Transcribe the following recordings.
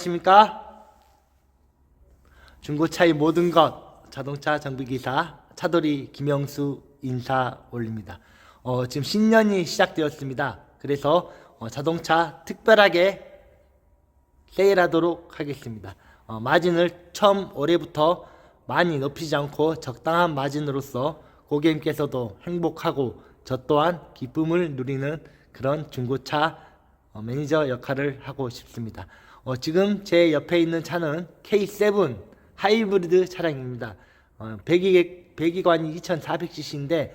안녕하십니까? 중고차의 모든 것 자동차 정비기사 차돌이 김영수 인사 올립니다. 어, 지금 신년이 시작되었습니다. 그래서 어, 자동차 특별하게 세일하도록 하겠습니다. 어, 마진을 처음 올해부터 많이 높이지 않고 적당한 마진으로서 고객님께서도 행복하고 저 또한 기쁨을 누리는 그런 중고차 어, 매니저 역할을 하고 싶습니다. 어, 지금 제 옆에 있는 차는 K7 하이브리드 차량입니다. 어, 배기, 배기관이 2400cc인데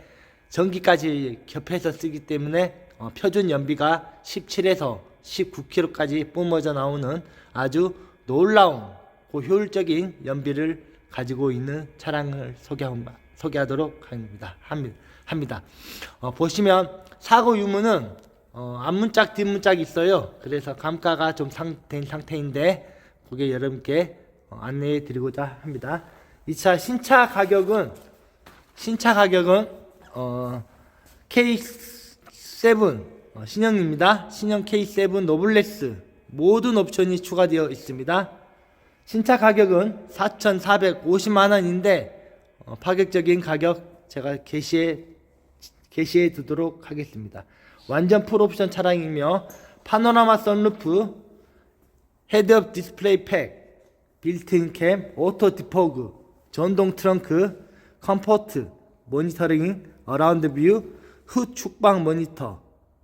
전기까지 겹해서 쓰기 때문에 어, 표준 연비가 17에서 19km까지 뿜어져 나오는 아주 놀라운 고효율적인 연비를 가지고 있는 차량을 소개하, 소개하도록. 합니다. 합니다. 어, 보시면 사고 유무는 어, 앞문짝 뒷문짝이 있어요. 그래서 감가가 좀된 상태인데 그게 여러분께 어, 안내해 드리고자 합니다. 이 차 신차 가격은 신차 가격은 어, K7 어, 신형입니다. 신형 K7 노블레스 모든 옵션이 추가되어 있습니다. 신차 가격은 4,450만 원인데 어, 파격적인 가격 제가 게시해 게시해 두도록 하겠습니다. 완전 풀옵션 차량이며 파노라마 선루프, 헤드업 디스플레이 팩, 빌트인 캠, 오토 디포그, 전동 트렁크, 컴포트, 모니터링, 어라운드 뷰, 후 축방 모니터,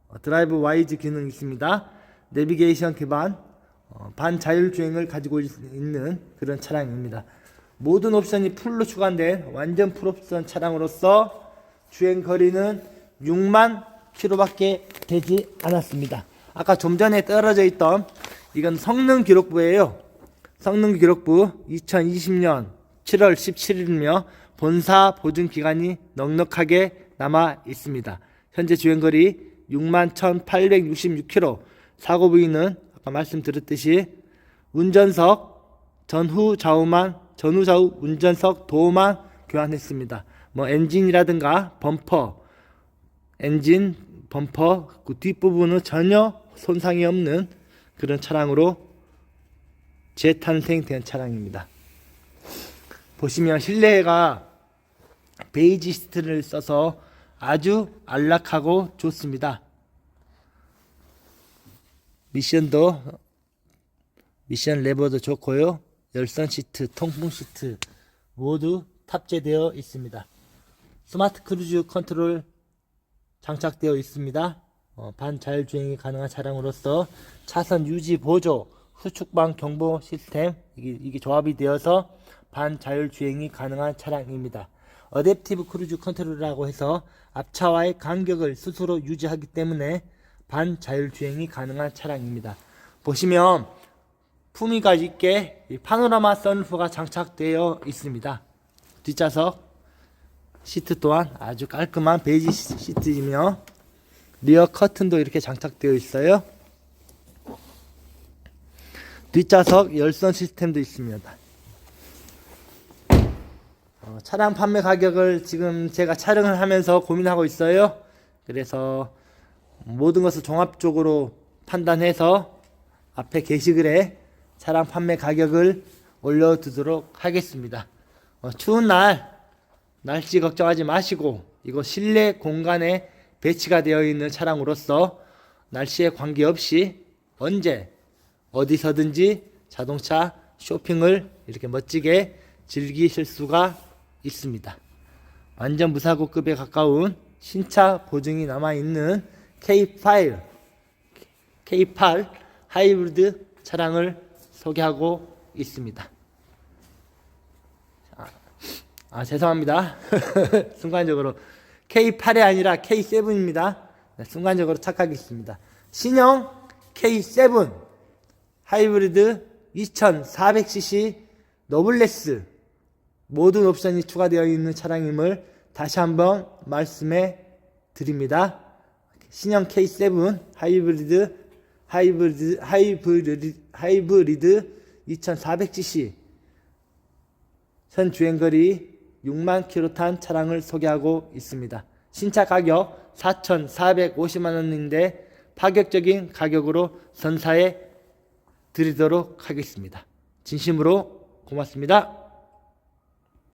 어, 드라이브 와이즈 기능이 있습니다. 내비게이션 기반, 어, 반자율 주행을 가지고 있- 있는 그런 차량입니다. 모든 옵션이 풀로 추가된 완전 풀옵션 차량으로서 주행 거리는 6만 킬로밖에 되지 않았습니다. 아까 좀 전에 떨어져 있던 이건 성능 기록부예요. 성능 기록부 2020년 7월 17일이며 본사 보증 기간이 넉넉하게 남아 있습니다. 현재 주행거리 6만 1,866km. 사고 부위는 아까 말씀드렸듯이 운전석 전후 좌우만 전후 좌우 운전석 도어만 교환했습니다. 뭐 엔진이라든가 범퍼 엔진, 범퍼, 그 뒷부분은 전혀 손상이 없는 그런 차량으로 재탄생된 차량입니다. 보시면 실내가 베이지 시트를 써서 아주 안락하고 좋습니다. 미션도 미션 레버도 좋고요. 열선 시트, 통풍 시트 모두 탑재되어 있습니다. 스마트 크루즈 컨트롤 장착되어 있습니다. 어, 반자율 주행이 가능한 차량으로서 차선 유지 보조, 후축방 경보 시스템 이게, 이게 조합이 되어서 반자율 주행이 가능한 차량입니다. 어댑티브 크루즈 컨트롤이라고 해서 앞차와의 간격을 스스로 유지하기 때문에 반자율 주행이 가능한 차량입니다. 보시면 품위가 있게 이 파노라마 선루프가 장착되어 있습니다. 뒷좌석 시트 또한 아주 깔끔한 베이지 시- 시트이며 리어 커튼도 이렇게 장착되어 있어요. 뒷좌석 열선 시스템도 있습니다. 어, 차량 판매 가격을 지금 제가 촬영을 하면서 고민하고 있어요. 그래서 모든 것을 종합적으로 판단해서 앞에 게시글에 차량 판매 가격을 올려두도록 하겠습니다. 어, 추운 날 날씨 걱정하지 마시고 이거 실내 공간에 배치가 되어 있는 차량으로서 날씨에 관계없이 언제 어디서든지 자동차 쇼핑을 이렇게 멋지게 즐기실 수가 있습니다. 완전 무사고급에 가까운 신차 보증이 남아 있는 K8 K8 하이브리드 차량을 소개하고 있습니다. 아 죄송합니다. 순간적으로 K8이 아니라 K7입니다. 순간적으로 착각했습니다. 신형 K7 하이브리드 2400cc 노블레스 모든 옵션이 추가되어 있는 차량임을 다시 한번 말씀해 드립니다. 신형 K7 하이브리드 하이브리드 하이브리드 하이브리드 2400cc 현 주행거리 6만 킬로 탄 차량을 소개하고 있습니다. 신차 가격 4,450만 원인데 파격적인 가격으로 선사해 드리도록 하겠습니다. 진심으로 고맙습니다.